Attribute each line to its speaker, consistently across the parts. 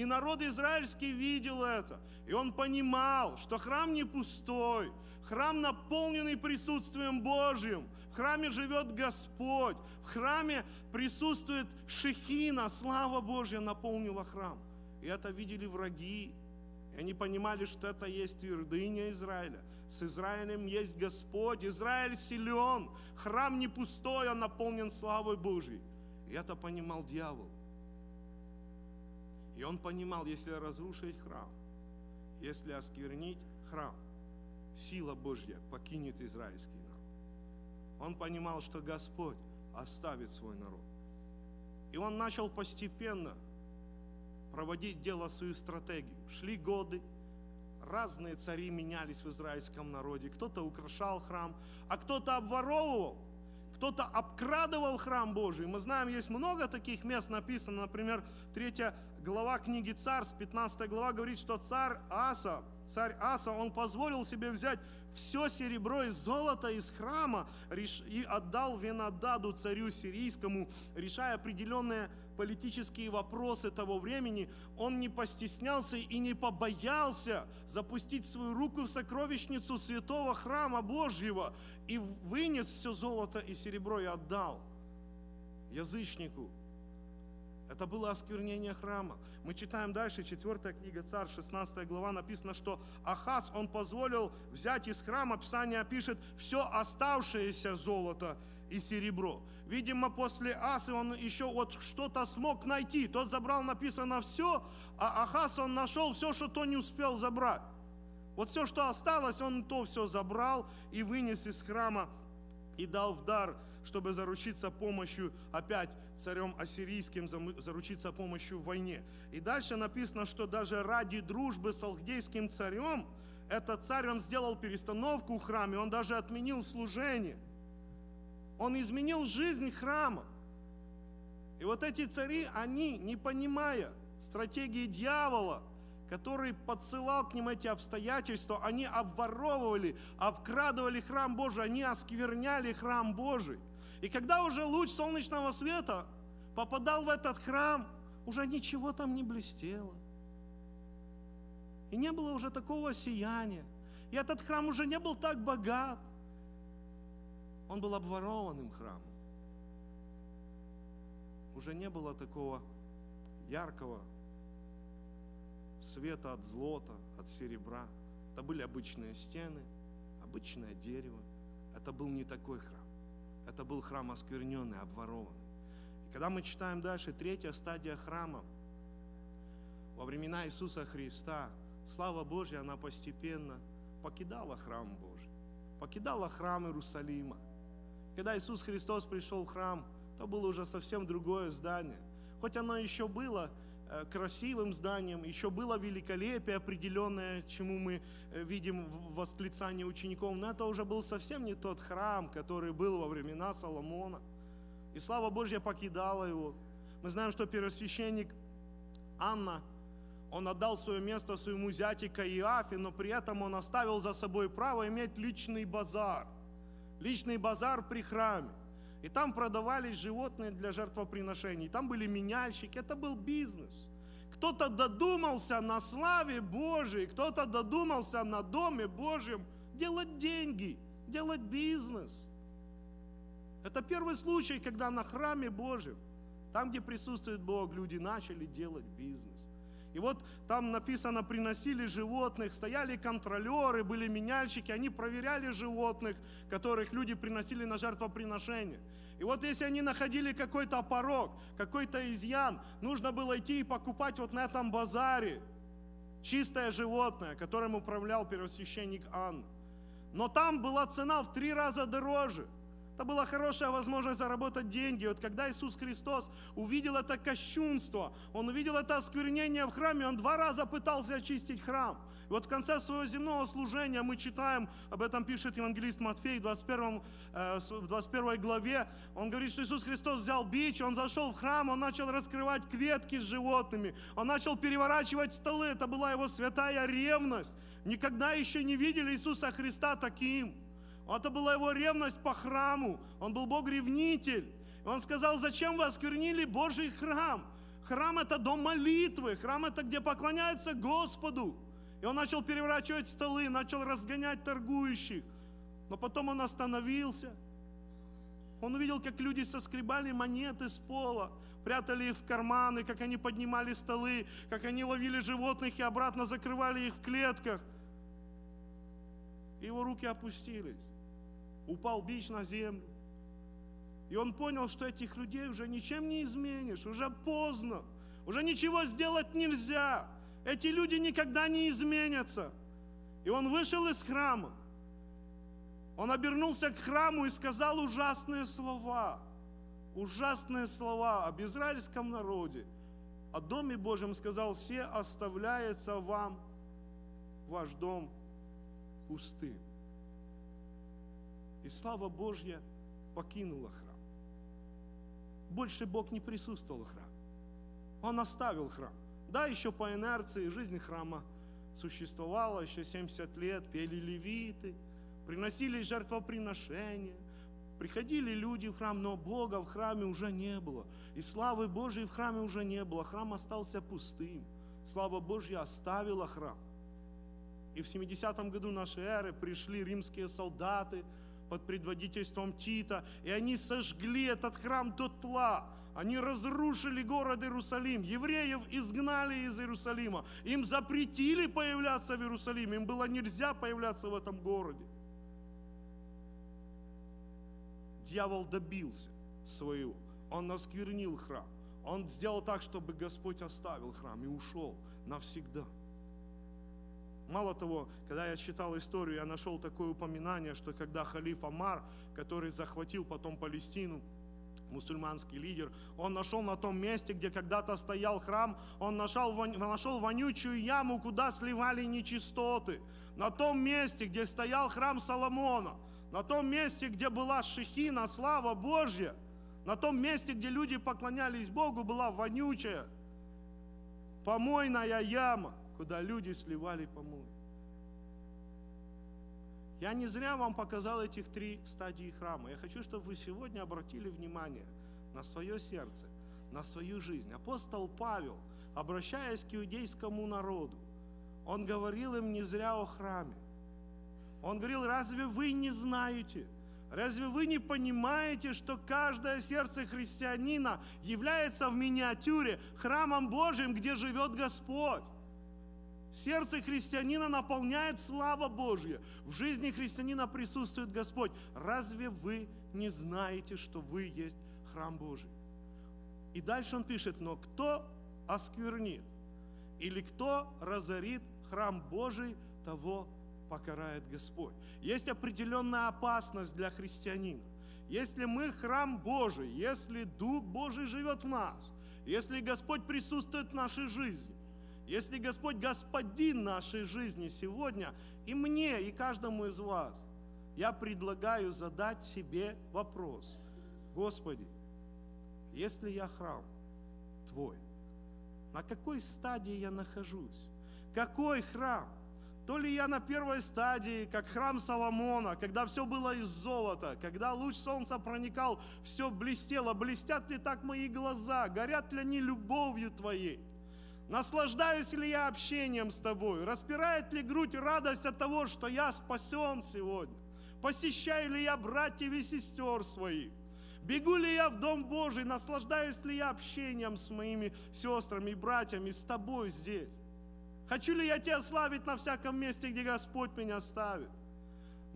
Speaker 1: И народ израильский видел это. И он понимал, что храм не пустой, храм наполненный присутствием Божьим. В храме живет Господь. В храме присутствует Шехина, слава Божья наполнила храм. И это видели враги. И они понимали, что это есть твердыня Израиля. С Израилем есть Господь. Израиль силен. Храм не пустой, он наполнен славой Божьей. И это понимал дьявол. И он понимал, если разрушить храм, если осквернить храм, сила Божья покинет израильский народ. Он понимал, что Господь оставит свой народ. И он начал постепенно проводить дело свою стратегию. Шли годы, разные цари менялись в израильском народе. Кто-то украшал храм, а кто-то обворовывал, кто-то обкрадывал храм Божий. Мы знаем, есть много таких мест написано. Например, 3 глава книги Царств, 15 глава говорит, что царь Аса, царь Аса, он позволил себе взять все серебро и золото из храма и отдал Венададу, царю сирийскому, решая определенные политические вопросы того времени, он не постеснялся и не побоялся запустить свою руку в сокровищницу святого храма Божьего и вынес все золото и серебро и отдал язычнику, это было осквернение храма. Мы читаем дальше, 4 книга Царь, 16 глава, написано, что Ахаз, он позволил взять из храма, Писание пишет, все оставшееся золото и серебро. Видимо, после Асы он еще вот что-то смог найти. Тот забрал, написано, все, а Ахаз, он нашел все, что то не успел забрать. Вот все, что осталось, он то все забрал и вынес из храма и дал в дар чтобы заручиться помощью опять царем ассирийским, заручиться помощью в войне. И дальше написано, что даже ради дружбы с алхдейским царем, этот царь, он сделал перестановку в храме, он даже отменил служение. Он изменил жизнь храма. И вот эти цари, они, не понимая стратегии дьявола, который подсылал к ним эти обстоятельства, они обворовывали, обкрадывали храм Божий, они оскверняли храм Божий. И когда уже луч солнечного света попадал в этот храм, уже ничего там не блестело. И не было уже такого сияния. И этот храм уже не был так богат. Он был обворованным храмом. Уже не было такого яркого света от злота, от серебра. Это были обычные стены, обычное дерево. Это был не такой храм. Это был храм оскверненный, обворованный. И когда мы читаем дальше, третья стадия храма, во времена Иисуса Христа, слава Божья, она постепенно покидала храм Божий, покидала храм Иерусалима. Когда Иисус Христос пришел в храм, то было уже совсем другое здание. Хоть оно еще было Э, красивым зданием, еще было великолепие определенное, чему мы э, видим в восклицании учеников, но это уже был совсем не тот храм, который был во времена Соломона. И слава Божья покидала его. Мы знаем, что первосвященник Анна, он отдал свое место своему зяте Каиафе, но при этом он оставил за собой право иметь личный базар. Личный базар при храме. И там продавались животные для жертвоприношений. Там были меняльщики. Это был бизнес. Кто-то додумался на славе Божией, кто-то додумался на Доме Божьем делать деньги, делать бизнес. Это первый случай, когда на храме Божьем, там, где присутствует Бог, люди начали делать бизнес. И вот там написано, приносили животных, стояли контролеры, были меняльщики, они проверяли животных, которых люди приносили на жертвоприношение. И вот если они находили какой-то порог, какой-то изъян, нужно было идти и покупать вот на этом базаре чистое животное, которым управлял первосвященник Анна. Но там была цена в три раза дороже – это была хорошая возможность заработать деньги. Вот когда Иисус Христос увидел это кощунство, Он увидел это осквернение в храме, Он два раза пытался очистить храм. И вот в конце своего земного служения мы читаем, об этом пишет евангелист Матфей в 21, э, в 21 главе, он говорит, что Иисус Христос взял бич, Он зашел в храм, Он начал раскрывать клетки с животными, Он начал переворачивать столы, это была Его святая ревность. Никогда еще не видели Иисуса Христа таким. Это была его ревность по храму. Он был Бог-ревнитель. Он сказал, зачем вы осквернили Божий храм? Храм это дом молитвы, храм это где поклоняются Господу. И он начал переворачивать столы, начал разгонять торгующих. Но потом он остановился. Он увидел, как люди соскребали монеты с пола, прятали их в карманы, как они поднимали столы, как они ловили животных и обратно закрывали их в клетках. Его руки опустились. Упал бич на землю. И он понял, что этих людей уже ничем не изменишь, уже поздно, уже ничего сделать нельзя. Эти люди никогда не изменятся. И он вышел из храма. Он обернулся к храму и сказал ужасные слова. Ужасные слова об израильском народе. О Доме Божьем сказал, все оставляется вам ваш дом пустым. И слава Божья покинула храм. Больше Бог не присутствовал в храме. Он оставил храм. Да, еще по инерции жизнь храма существовала еще 70 лет, пели левиты, приносили жертвоприношения, приходили люди в храм, но Бога в храме уже не было. И славы Божьей в храме уже не было. Храм остался пустым. Слава Божья оставила храм. И в 70-м году нашей эры пришли римские солдаты под предводительством Тита, и они сожгли этот храм до тла. Они разрушили город Иерусалим. Евреев изгнали из Иерусалима. Им запретили появляться в Иерусалиме. Им было нельзя появляться в этом городе. Дьявол добился своего. Он осквернил храм. Он сделал так, чтобы Господь оставил храм и ушел навсегда. Мало того, когда я читал историю, я нашел такое упоминание, что когда халиф Амар, который захватил потом Палестину, мусульманский лидер, он нашел на том месте, где когда-то стоял храм, он нашел, нашел вонючую яму, куда сливали нечистоты. На том месте, где стоял храм Соломона, на том месте, где была шехина, слава Божья, на том месте, где люди поклонялись Богу, была вонючая помойная яма, куда люди сливали помой. Я не зря вам показал этих три стадии храма. Я хочу, чтобы вы сегодня обратили внимание на свое сердце, на свою жизнь. Апостол Павел, обращаясь к иудейскому народу, он говорил им не зря о храме. Он говорил, разве вы не знаете, разве вы не понимаете, что каждое сердце христианина является в миниатюре храмом Божьим, где живет Господь? Сердце христианина наполняет слава Божья. В жизни христианина присутствует Господь. Разве вы не знаете, что вы есть храм Божий? И дальше он пишет, но кто осквернит или кто разорит храм Божий, того покарает Господь. Есть определенная опасность для христианина. Если мы храм Божий, если Дух Божий живет в нас, если Господь присутствует в нашей жизни, если Господь господин нашей жизни сегодня, и мне, и каждому из вас, я предлагаю задать себе вопрос. Господи, если я храм Твой, на какой стадии я нахожусь? Какой храм? То ли я на первой стадии, как храм Соломона, когда все было из золота, когда луч солнца проникал, все блестело. Блестят ли так мои глаза? Горят ли они любовью Твоей? Наслаждаюсь ли я общением с тобой? Распирает ли грудь радость от того, что я спасен сегодня? Посещаю ли я братьев и сестер своих? Бегу ли я в Дом Божий? Наслаждаюсь ли я общением с моими сестрами и братьями, с тобой здесь? Хочу ли я тебя славить на всяком месте, где Господь меня ставит?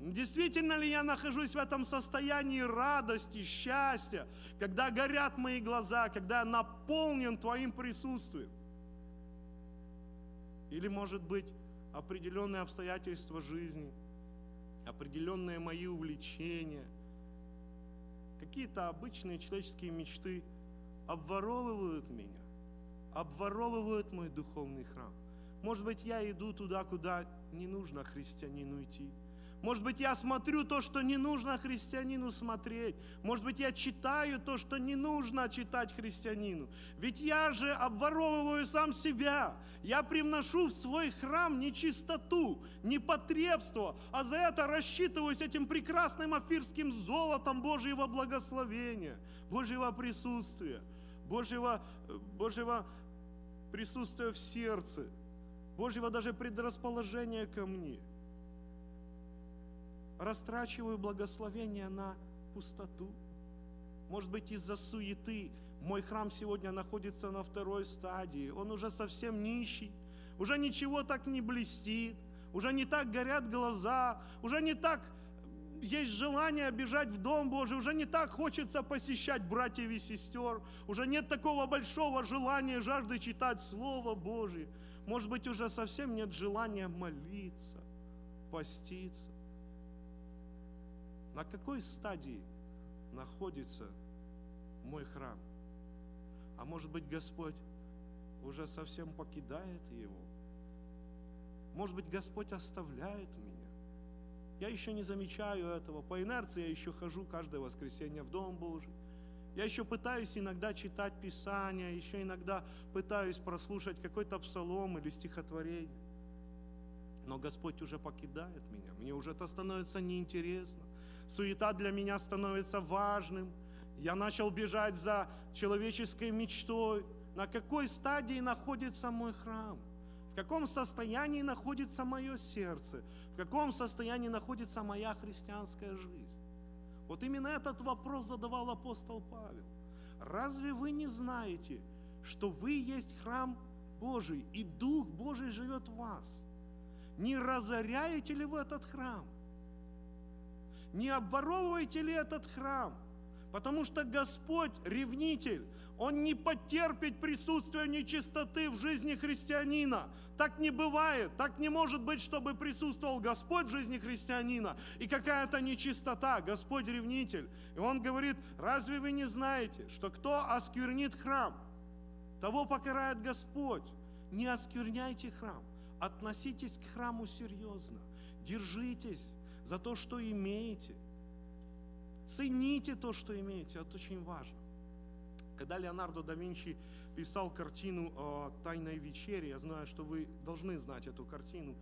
Speaker 1: Действительно ли я нахожусь в этом состоянии радости, счастья, когда горят мои глаза, когда я наполнен Твоим присутствием? Или, может быть, определенные обстоятельства жизни, определенные мои увлечения, какие-то обычные человеческие мечты обворовывают меня, обворовывают мой духовный храм. Может быть, я иду туда, куда не нужно христианину идти – может быть, я смотрю то, что не нужно христианину смотреть. Может быть, я читаю то, что не нужно читать христианину. Ведь я же обворовываю сам себя. Я привношу в свой храм нечистоту, непотребство, а за это рассчитываюсь этим прекрасным афирским золотом Божьего благословения, Божьего присутствия. Божьего, Божьего присутствия в сердце, Божьего даже предрасположения ко мне. Растрачиваю благословение на пустоту. Может быть, из-за суеты мой храм сегодня находится на второй стадии. Он уже совсем нищий, уже ничего так не блестит, уже не так горят глаза, уже не так есть желание бежать в Дом Божий, уже не так хочется посещать братьев и сестер, уже нет такого большого желания, жажды читать Слово Божие. Может быть, уже совсем нет желания молиться, поститься. На какой стадии находится мой храм? А может быть, Господь уже совсем покидает его? Может быть, Господь оставляет меня? Я еще не замечаю этого. По инерции я еще хожу каждое воскресенье в Дом Божий. Я еще пытаюсь иногда читать Писание, еще иногда пытаюсь прослушать какой-то псалом или стихотворение. Но Господь уже покидает меня. Мне уже это становится неинтересно. Суета для меня становится важным. Я начал бежать за человеческой мечтой. На какой стадии находится мой храм? В каком состоянии находится мое сердце? В каком состоянии находится моя христианская жизнь? Вот именно этот вопрос задавал апостол Павел. Разве вы не знаете, что вы есть храм Божий, и Дух Божий живет в вас? Не разоряете ли вы этот храм? Не обворовываете ли этот храм? Потому что Господь ревнитель, Он не потерпит присутствие нечистоты в жизни христианина. Так не бывает, так не может быть, чтобы присутствовал Господь в жизни христианина и какая-то нечистота, Господь ревнитель. И Он говорит, разве вы не знаете, что кто осквернит храм, того покарает Господь. Не оскверняйте храм, относитесь к храму серьезно, держитесь за то, что имеете. Цените то, что имеете, это очень важно. Когда Леонардо да Винчи писал картину о «Тайной вечере», я знаю, что вы должны знать эту картину,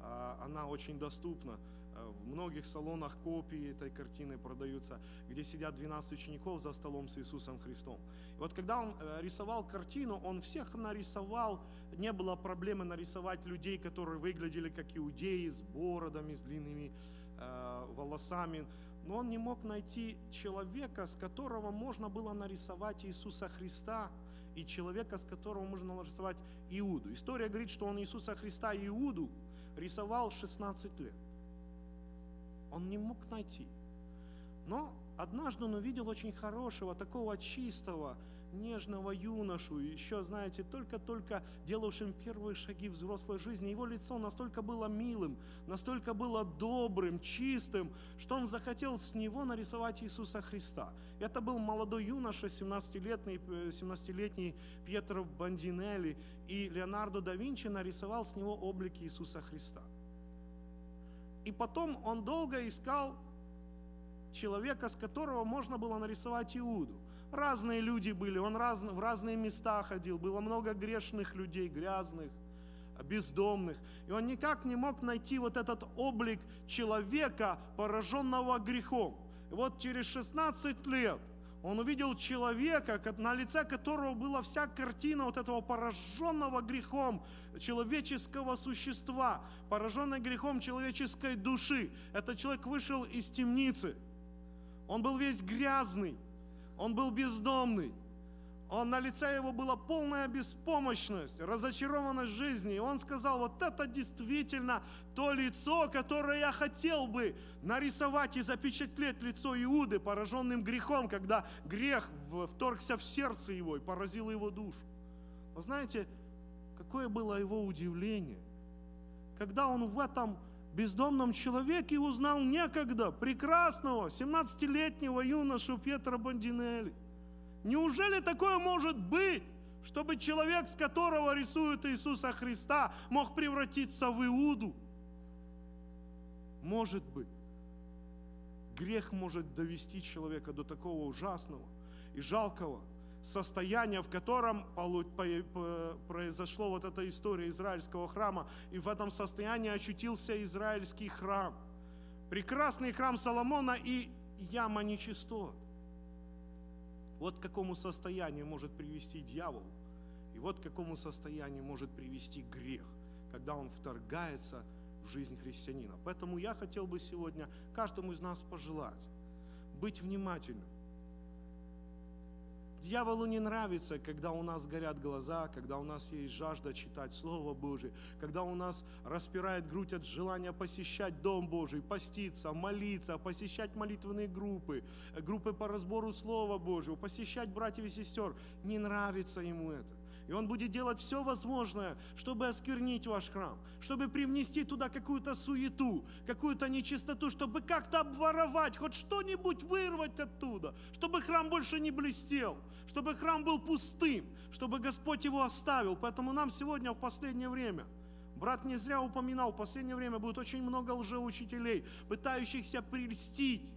Speaker 1: а, она очень доступна. А, в многих салонах копии этой картины продаются, где сидят 12 учеников за столом с Иисусом Христом. И вот когда он э, рисовал картину, он всех нарисовал, не было проблемы нарисовать людей, которые выглядели как иудеи, с бородами, с длинными э, волосами, но он не мог найти человека, с которого можно было нарисовать Иисуса Христа, и человека, с которого можно нарисовать Иуду. История говорит, что он Иисуса Христа и Иуду рисовал 16 лет. Он не мог найти. Но однажды он увидел очень хорошего, такого чистого, нежного юношу, еще, знаете, только-только делавшим первые шаги взрослой жизни. Его лицо настолько было милым, настолько было добрым, чистым, что он захотел с него нарисовать Иисуса Христа. Это был молодой юноша, 17-летний, 17-летний Пьетро Бандинелли, и Леонардо да Винчи нарисовал с него облик Иисуса Христа. И потом он долго искал человека, с которого можно было нарисовать Иуду. Разные люди были, он раз, в разные места ходил, было много грешных людей, грязных, бездомных. И он никак не мог найти вот этот облик человека, пораженного грехом. И вот через 16 лет он увидел человека, на лице которого была вся картина вот этого пораженного грехом человеческого существа, пораженный грехом человеческой души. Этот человек вышел из темницы. Он был весь грязный, он был бездомный. Он, на лице его была полная беспомощность, разочарованность жизни. И он сказал, вот это действительно то лицо, которое я хотел бы нарисовать и запечатлеть лицо Иуды, пораженным грехом, когда грех вторгся в сердце его и поразил его душу. Вы знаете, какое было его удивление, когда он в этом бездомном человеке узнал некогда прекрасного 17-летнего юношу Петра Бандинелли. Неужели такое может быть, чтобы человек, с которого рисуют Иисуса Христа, мог превратиться в Иуду? Может быть. Грех может довести человека до такого ужасного и жалкого – состояние, в котором произошло вот эта история израильского храма, и в этом состоянии очутился израильский храм. Прекрасный храм Соломона и яма нечистот. Вот к какому состоянию может привести дьявол, и вот к какому состоянию может привести грех, когда он вторгается в жизнь христианина. Поэтому я хотел бы сегодня каждому из нас пожелать быть внимательным, Дьяволу не нравится, когда у нас горят глаза, когда у нас есть жажда читать Слово Божие, когда у нас распирает грудь от желания посещать Дом Божий, поститься, молиться, посещать молитвенные группы, группы по разбору Слова Божьего, посещать братьев и сестер. Не нравится ему это. И он будет делать все возможное, чтобы осквернить ваш храм, чтобы привнести туда какую-то суету, какую-то нечистоту, чтобы как-то обворовать, хоть что-нибудь вырвать оттуда, чтобы храм больше не блестел, чтобы храм был пустым, чтобы Господь его оставил. Поэтому нам сегодня в последнее время Брат не зря упоминал, в последнее время будет очень много лжеучителей, пытающихся прельстить,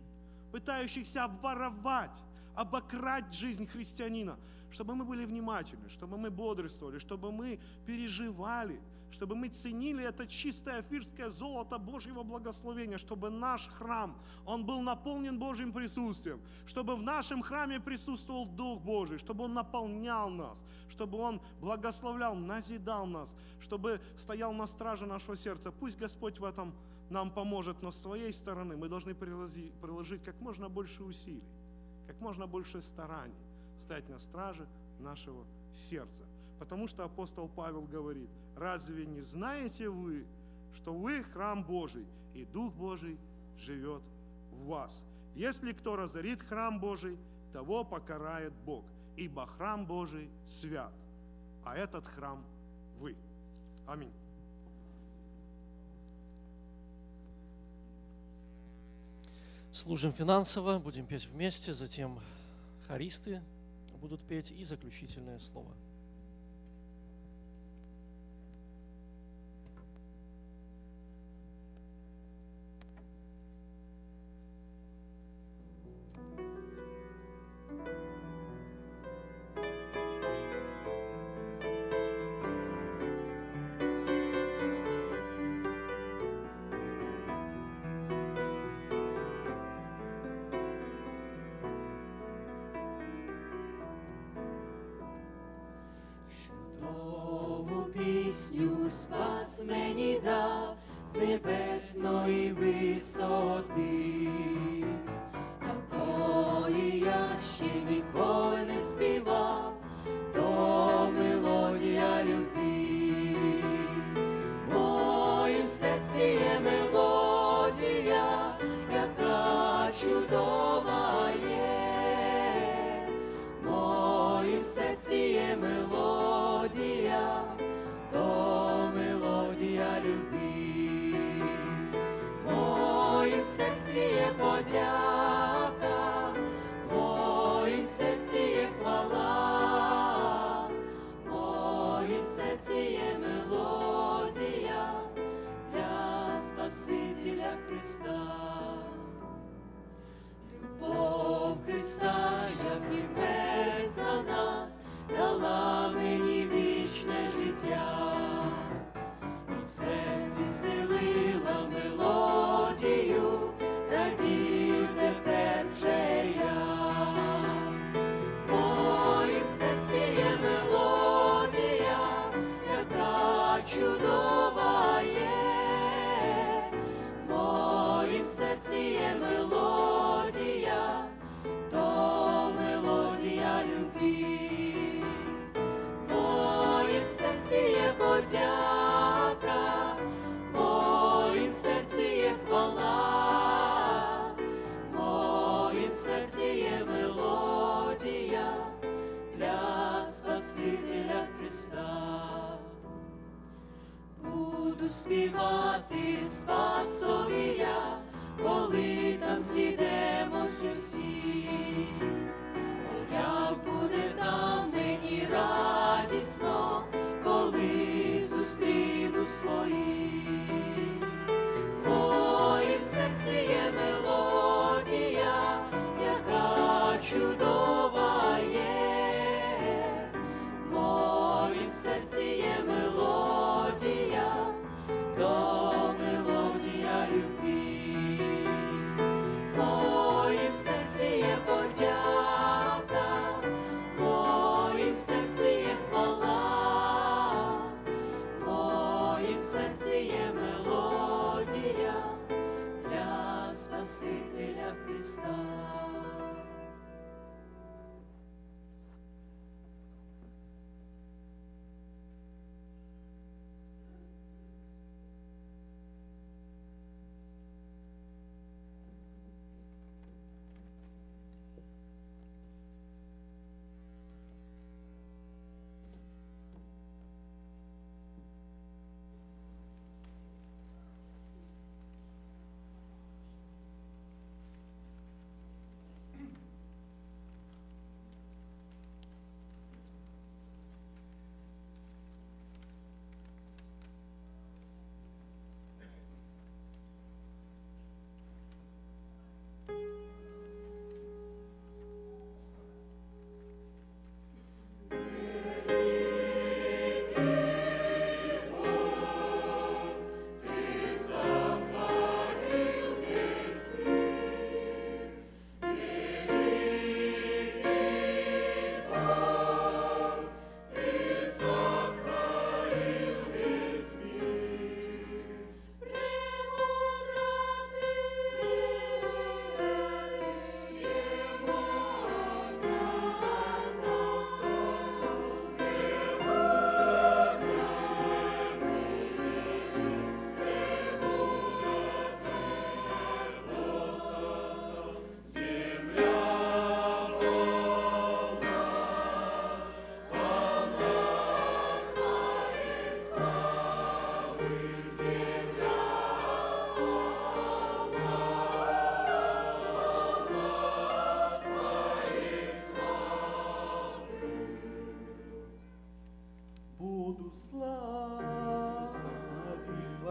Speaker 1: пытающихся обворовать, обократь жизнь христианина чтобы мы были внимательны, чтобы мы бодрствовали, чтобы мы переживали, чтобы мы ценили это чистое афирское золото Божьего благословения, чтобы наш храм, он был наполнен Божьим присутствием, чтобы в нашем храме присутствовал Дух Божий, чтобы Он наполнял нас, чтобы Он благословлял, назидал нас, чтобы стоял на страже нашего сердца. Пусть Господь в этом нам поможет, но с своей стороны мы должны приложить как можно больше усилий, как можно больше стараний, стоять на страже нашего сердца. Потому что апостол Павел говорит, разве не знаете вы, что вы храм Божий, и Дух Божий живет в вас? Если кто разорит храм Божий, того покарает Бог, ибо храм Божий свят, а этот храм вы. Аминь.
Speaker 2: Служим финансово, будем петь вместе, затем хористы будут петь и заключительное слово.
Speaker 3: мені дав з
Speaker 2: небесної висоти.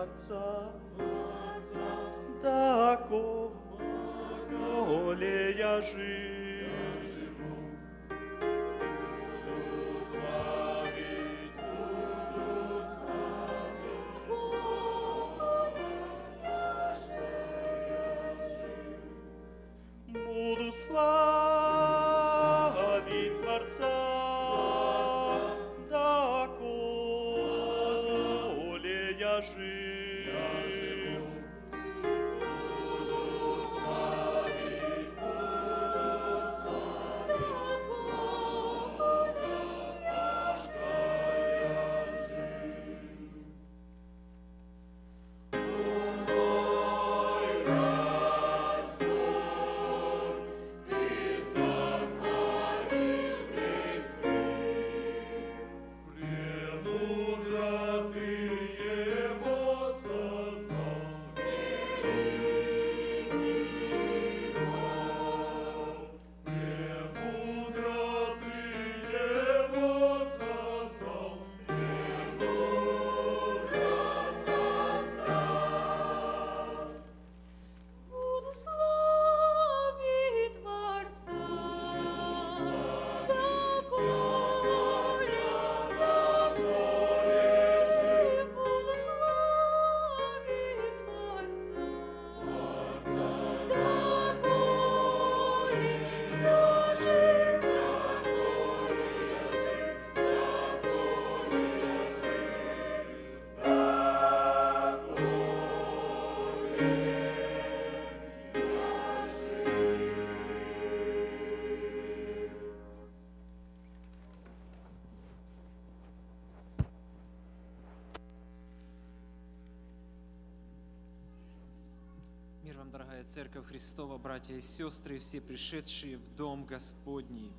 Speaker 2: Творца, доколе я живу.
Speaker 4: Церковь Христова, братья и сестры, все пришедшие в Дом Господний.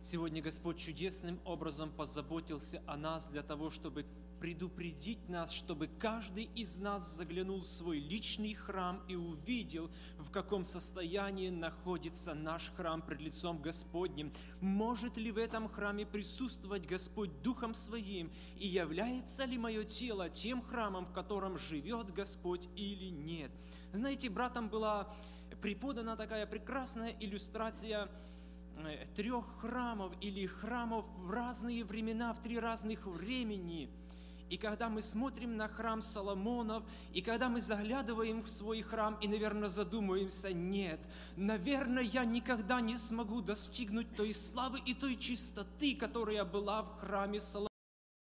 Speaker 4: Сегодня Господь чудесным образом позаботился о нас для того, чтобы предупредить нас, чтобы каждый из нас заглянул в свой личный храм и увидел, в каком состоянии находится наш храм пред лицом Господним. Может ли в этом храме присутствовать Господь Духом Своим? И является ли мое тело тем храмом, в котором живет Господь или нет? Знаете, братам была преподана такая прекрасная иллюстрация э, трех храмов или храмов в разные времена, в три разных времени. И когда мы смотрим на храм Соломонов, и когда мы заглядываем в свой храм и, наверное, задумываемся, нет, наверное, я никогда не смогу достигнуть той славы и той чистоты, которая была в храме Соломона.